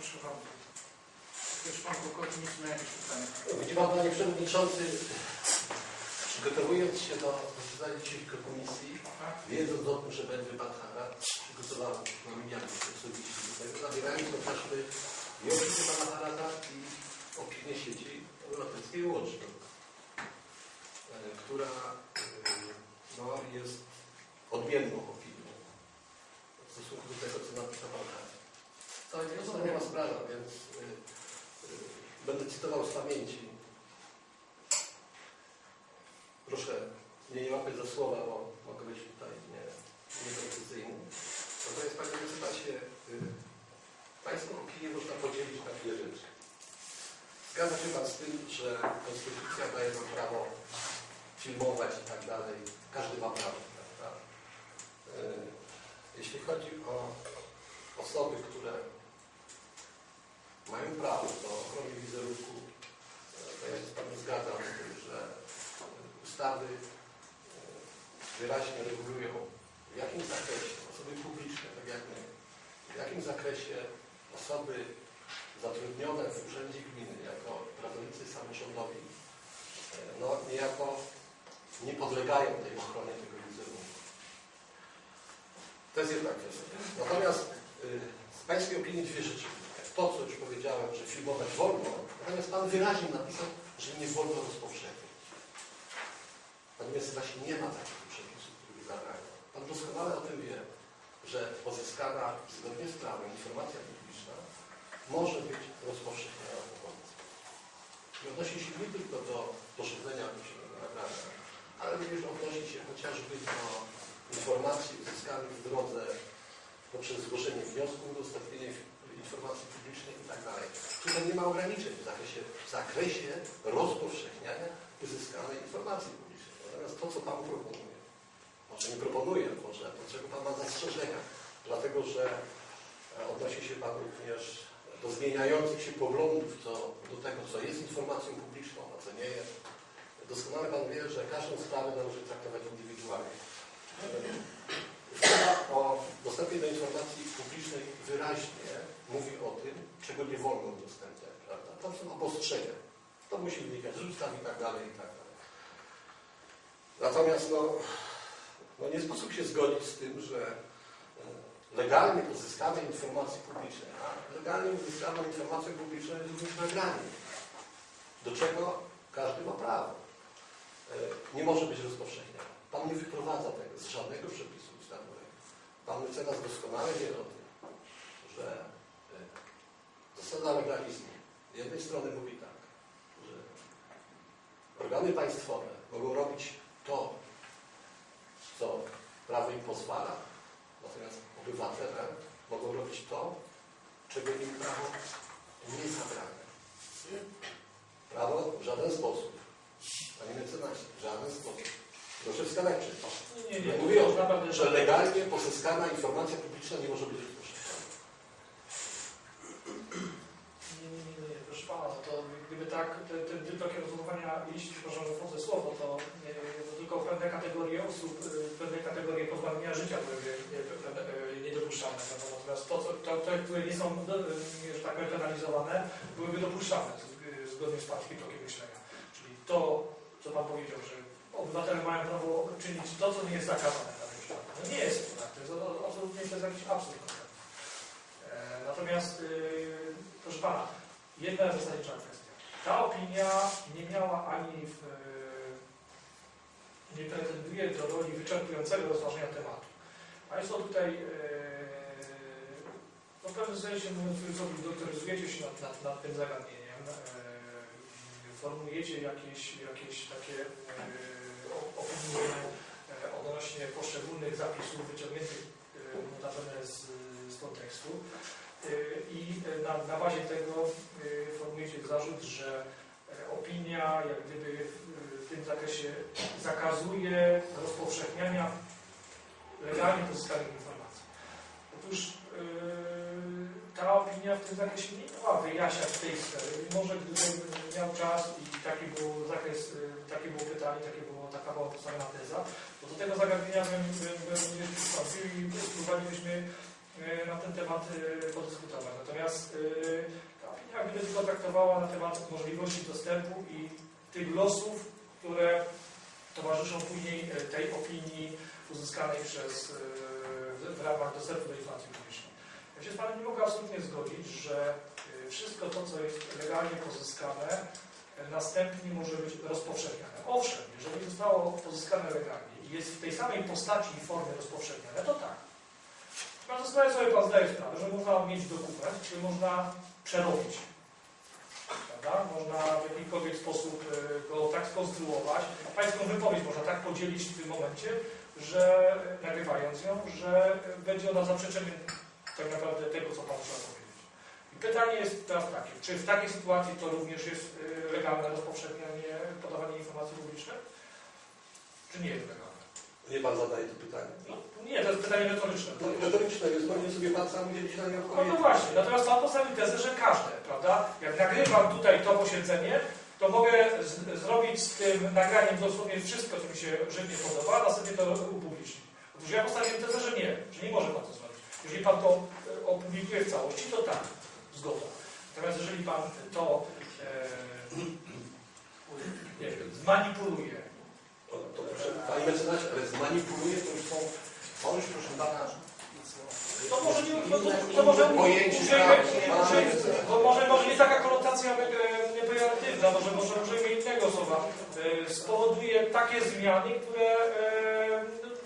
Proszę bardzo. Jeszcze Pan Pułkownik ma jakieś pytanie? Widzi Pan, Panie Przewodniczący, przygotowując się do posiedzenia dzisiejszej komisji, Tak? wiedząc o tym, że będzie Pan Harad, przygotowałem nominalnie osobiście do tego, zabierając chociażby i opinię Pana Harada i opinię sieci obywatelskiej Watchdog, e, która e, no, jest odmienną opinią w stosunku do tego, co napisał Pan Harad. Cała wspaniała sprawa, więc e, e, będę cytował z pamięci. Proszę mnie nie łapać za słowa, bo mogę być tutaj nie, nieprecyzyjny. Natomiast Panie Mecenasie, y, Pańską opinię można podzielić na dwie rzeczy. Zgadza się Pan z tym, że Konstytucja daje nam prawo filmować i tak dalej. Każdy ma prawo, prawda? Y, Jeśli chodzi o osoby, które mają prawo do ochrony wizerunku, to ja się z Panem zgadzam z tym, że ustawy y, wyraźnie regulują w jakim zakresie osoby publiczne, tak jak my, w jakim zakresie osoby zatrudnione w urzędzie gminy jako pracownicy samorządowi e, no, niejako nie podlegają tej ochronie tego wizerunku. To jest jedna kwestia. Natomiast y, z Pańskiej opinii dwie rzeczy. To, co już powiedziałem, że filmować wolno, natomiast Pan wyraźnie napisał, że nie wolno rozpowszechniać. Natomiast właśnie nie ma takich przepisów, które zabraniają. Pan doskonale o tym wie, że pozyskana zgodnie z prawem informacja publiczna może być rozpowszechniana w Polsce. I odnosi się nie tylko do poszerzenia pisemnego nagrania, ale również odnosi się chociażby do informacji uzyskanych w drodze poprzez zgłoszenie wniosku, udostępnienie informacji publicznej itd. Tutaj nie ma ograniczeń w zakresie, w zakresie rozpowszechniania uzyskanej informacji publicznej. Natomiast to, co Pan proponuje, może nie proponuje, może do czego Pan ma zastrzeżenia, dlatego że e, odnosi się Pan również do zmieniających się poglądów co, do tego, co jest informacją publiczną, a co nie jest. Doskonale Pan wie, że każdą sprawę należy traktować indywidualnie. Ustawa o dostępie do informacji publicznej wyraźnie mówi o tym, czego nie wolno udostępniać, prawda? Tam są obostrzenia. To musi wynikać z ustaw i tak dalej, i tak dalej. Natomiast no, no nie sposób się zgodzić z tym, że e, legalnie pozyskane informacje publiczne, a legalnie uzyskana informacja publiczna jest również nagraniem, do czego każdy ma prawo. E, Nie może być rozpowszechniana. Pan nie wyprowadza tego z żadnego przepisu ustawowego. Pan mecenas doskonale wie o tym, że zasada legalizmu z jednej strony mówi tak, że organy państwowe mogą robić to, co prawo im pozwala, natomiast obywatele mogą robić to, czego im prawo nie zabrania. Prawo w żaden sposób, panie mecenasie, w żaden sposób. Proszę wskazać przecież. Nie, nie, Ja nie. mówię, to że legalnie pozyskana informacja publiczna nie może być rozpowszechniona. Nie, nie, nie, nie, proszę Pana, no to gdyby tak, te, te, te takie rozumowania mieliście, przepraszam, że wchodzę słowo, to, nie, to tylko pewne kategorie osób, y, pewne kategorie pozbawienia życia byłyby nie, niedopuszczalne. Natomiast to, to, które nie są, że tak penalizowane, byłyby dopuszczalne zgodnie z Pańskim tokiem myślenia. Czyli to, co Pan powiedział, że obywatele mają prawo czynić to, co nie jest zakazane. No nie jest to tak, to jest absolutnie to jest jakiś absurd. E, Natomiast, proszę Pana, jedna zasadnicza kwestia. Ta opinia nie miała ani y, nie pretenduje do roli wyczerpującego rozważenia tematu. Państwo tutaj y, no w pewnym sensie mówiąc cudzysłowie, doktoryzujecie się nad, nad, nad tym zagadnieniem, y, formujecie jakieś, jakieś takie opinie odnośnie poszczególnych zapisów wyciągniętych y, notabene z, z kontekstu. Y, I y, na, na bazie tego y, formujecie zarzut, że y, opinia jak gdyby w, w tym zakresie zakazuje rozpowszechniania legalnie pozyskanych informacji. Otóż y, ta nie miała wyjaśniać tej sfery. Może gdybym miał czas i taki był zakres, y, takie było pytanie, takie było, taka była postawiona teza, to do tego zagadnienia bym, bym, bym przystąpił i spróbowalibyśmy e, na ten temat e, podyskutować. Natomiast opinia gdyby tylko traktowała na temat możliwości dostępu i tych losów, które towarzyszą później tej opinii uzyskanej przez, w ramach dostępu do informacji publicznej. Ja się z Panem nie mogę absolutnie zgodzić, że e, wszystko to, co jest legalnie pozyskane, e, następnie może być rozpowszechniane. Owszem, jeżeli zostało pozyskane legalnie i jest w tej samej postaci i formie rozpowszechniane, to tak. Sprawę sobie Pan zdaje sprawę, że można mieć dokument, który można przerobić. Prawda? Można w jakikolwiek sposób e, go tak skonstruować. Pańską wypowiedź można tak podzielić w tym momencie, że nagrywając ją, że będzie ona zaprzeczeniem tak naprawdę tego, co Pan chciał powiedzieć. I pytanie jest teraz takie, czy w takiej sytuacji to również jest e, legalne rozpowszechnianie, podawanie informacji publicznych? Czy nie jest legalne? Nie pan zadaje to pytanie. No, nie, to jest pytanie retoryczne. No, retoryczne, więc powinien sobie pan sam udzielić na nie No to odpowiedzi. właśnie, natomiast Pan postawił tezę, że każde, prawda? Jak nagrywam tutaj to posiedzenie, to mogę zrobić z tym nagraniem dosłownie wszystko, co mi się żywnie podoba, a następnie to upublicznić. Otóż ja postawiłem tezę, że nie, że nie może Pan to zrobić. Jeżeli Pan to e, opublikuje w całości, to tak, zgoda. Natomiast jeżeli Pan to e, nie wiem, zmanipuluje, To, to proszę, panie mecenasie, ale zmanipuluje to już są, to już proszę pana, to może nie, to, to, może Pojęcie to może, może nie taka konotacja e, pejoratywna, może, może użyjmy innego słowa, e, spowoduje takie zmiany, które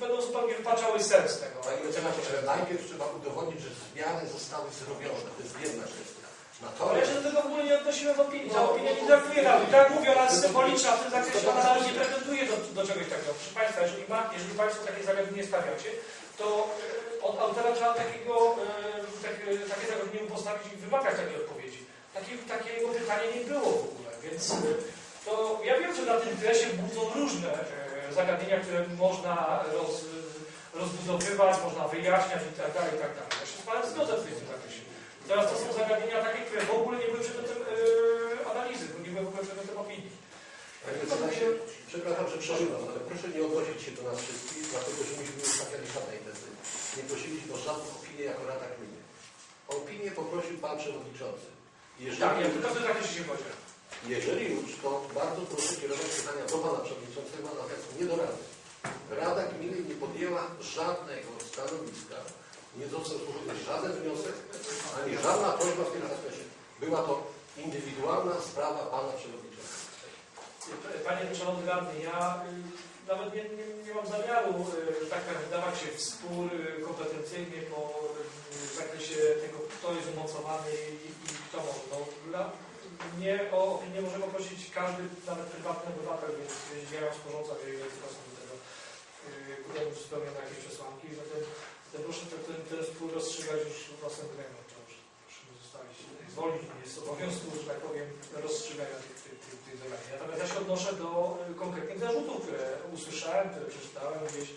będą zupełnie wypaczały sens tego. panie mecenasie, ale najpierw trzeba udowodnić, że zmiany zostały zrobione. To jest jedna rzecz. Ale ja Natomiast się do tego w ogóle nie odnosiłem opinii. Ta opinia nie traktuje rady. Tak jak mówię, ona jest symboliczna w tym zakresie, ona nawet nie pretenduje do, do czegoś takiego. Proszę Państwa, jeżeli, ma, jeżeli Państwo takie zagadnienie stawiacie, to e, od autora trzeba takiego, e, tak, e, takie zagadnienie postawić i wymagać takiej odpowiedzi. Takie, takiego pytania nie było w ogóle, więc to ja wiem, że na tym tle się budzą różne zagadnienia, które można roz, rozbudowywać, można wyjaśniać i tak dalej, i tak dalej. Ja się z Panem zgodzę w tym zakresie. Teraz to są zagadnienia takie, które w ogóle nie były przedmiotem e, analizy, bo nie były w ogóle przedmiotem opinii. Panie mecenasie, przepraszam, że przerywam, ale proszę nie odnosić się do nas wszystkich, dlatego że myśmy nie stawiali żadnej tezy. Nie prosiliśmy o żadną opinię jako Rada Gminy. O opinię poprosił Pan Przewodniczący. Jeżeli, Tak, ja tylko w tym zakresie się podzielę. Jeżeli już, to bardzo proszę kierować pytania do Pana Przewodniczącego, natomiast nie do Rady. Rada Gminy nie podjęła żadnego stanowiska, nie został złożony żaden wniosek, ani żadna prośba w tym zakresie. Była to indywidualna sprawa Pana Przewodniczącego. Panie Przewodniczący Radny, ja y, nawet nie, nie, nie mam zamiaru, y, tak powiem, wdawać się w spór y, kompetencyjnie y, w zakresie tego, kto jest umocowany i, i kto może. No, dla mnie o opinię może poprosić każdy, nawet prywatny obywatel, więc jeśli ja ją sporządza, jeżeli jest sposób do tego, y, spełnione jakieś przesłanki, zatem, proszę ten, ten, ten spór rozstrzygać już własnym gremium. Proszę zostawić, zwolnić mnie z obowiązku, że tak powiem, rozstrzygania tych, tych, tych, tych zagadnień. Natomiast ja się odnoszę do y, konkretnych zarzutów, które usłyszałem, które przeczytałem gdzieś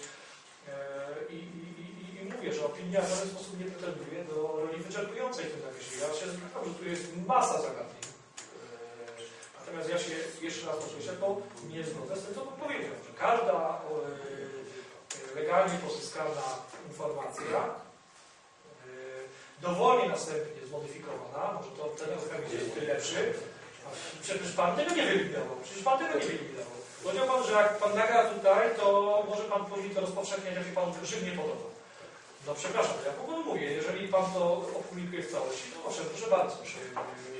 i, i, i- i mówię, że opinia w żaden sposób nie pretenduje do roli wyczerpującej w tym zakresie. Ja się zgadzam, że tu jest masa zagadnień. E, Natomiast ja się jeszcze raz podkreślę, to nie zgodzę z tym, co pan powiedział, każda e, legalnie pozyskana informacja e, dowolnie następnie zmodyfikowana, może to ten efekt jest lepszy, Przecież Pan tego nie wyeliminował. Przecież Pan tego nie wyeliminował. Powiedział Pan, że jak Pan nagra tutaj, to może Pan później to rozpowszechniać, jak się Panu żywnie podoba. No przepraszam, ja w ogóle mówię, jeżeli Pan to opublikuje w całości, to owszem, proszę bardzo, proszę,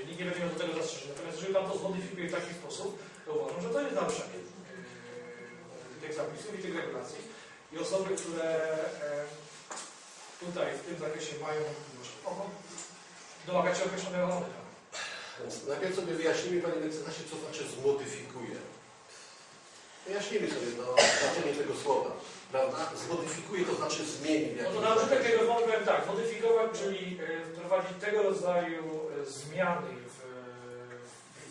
nikt nie będzie miał do tego zastrzeżeń. Natomiast jeżeli Pan to zmodyfikuje w taki sposób, to uważam, że to jest naruszenie yy, tych zapisów i tych regulacji. I osoby, które yy, tutaj w tym zakresie mają mogą domagać się określonej ochrony. Najpierw sobie wyjaśnijmy, Panie Mecenasie, co znaczy zmodyfikuje. Wyjaśnijmy sobie no, znaczenie tego słowa, prawda? Zmodyfikuje to znaczy zmieni. No to na użytek rozmowy powiem tak, modyfikować, czyli e, wprowadzić tego rodzaju e, zmiany w,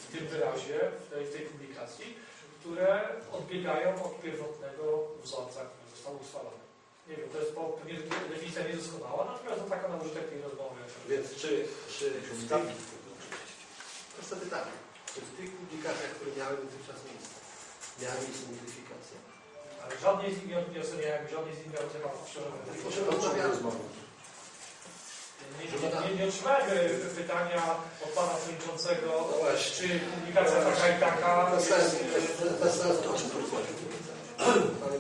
w tym wyrazie, w tej, w tej publikacji, które odbiegają od pierwotnego wzorca, który został ustalony. Nie wiem, to jest pewnie definicja niedoskonała, natomiast to taka na użytek tej rozmowy. Więc czy, czy w tych, proste pytanie, czy w tych publikacjach, które miały dotychczas miejsce, miały miejsce modyfikacje? Ale żadnej z nich nie- nie oceniałem, żadnej z nich nie. Proszę rozmawiać. Nie, nie, nie, otrzymałem e, pytania od pana przewodniczącego, No czy publikacja taka i taka Bez sensu, e, sensu o czym tu. Panie